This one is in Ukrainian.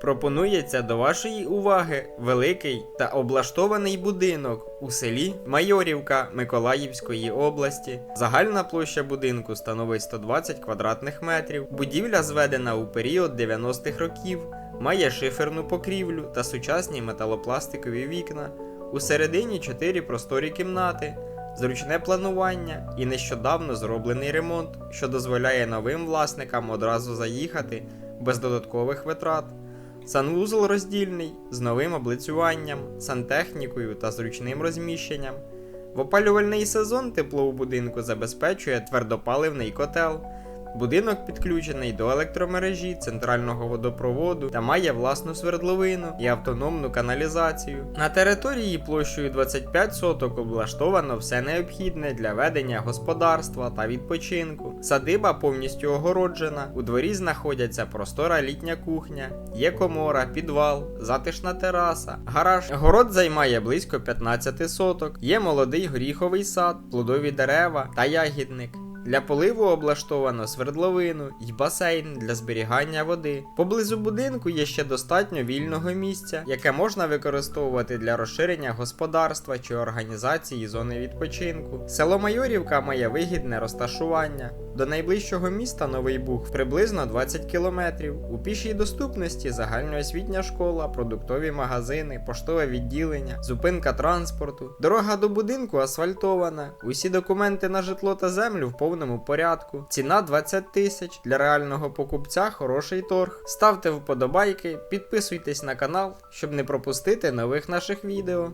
Пропонується до вашої уваги великий та облаштований будинок у селі Майорівка Миколаївської області. Загальна площа будинку становить 120 квадратних метрів. Будівля зведена у період 90-х років, має шиферну покрівлю та сучасні металопластикові вікна. Усередині 4 просторі кімнати, зручне планування і нещодавно зроблений ремонт, що дозволяє новим власникам одразу заїхати без додаткових витрат. Санвузол роздільний з новим облицюванням, сантехнікою та зручним розміщенням. В опалювальний сезон тепло у будинку забезпечує твердопаливний котел. Будинок підключений до електромережі, центрального водопроводу та має власну свердловину і автономну каналізацію. На території площею 25 соток облаштовано все необхідне для ведення господарства та відпочинку. Садиба повністю огороджена. У дворі знаходяться простора літня кухня, є комора, підвал, затишна тераса, гараж. Город займає близько 15 соток. Є молодий горіховий сад, плодові дерева та ягідник. Для поливу облаштовано свердловину й басейн для зберігання води. Поблизу будинку є ще достатньо вільного місця, яке можна використовувати для розширення господарства чи організації зони відпочинку. Село Майорівка має вигідне розташування. До найближчого міста Новий Буг приблизно 20 кілометрів. У пішій доступності загальноосвітня школа, продуктові магазини, поштове відділення, зупинка транспорту. Дорога до будинку асфальтована. Усі документи на житло та землю в повному порядку. Ціна 20 тисяч. Для реального покупця хороший торг. Ставте вподобайки, підписуйтесь на канал, щоб не пропустити нових наших відео.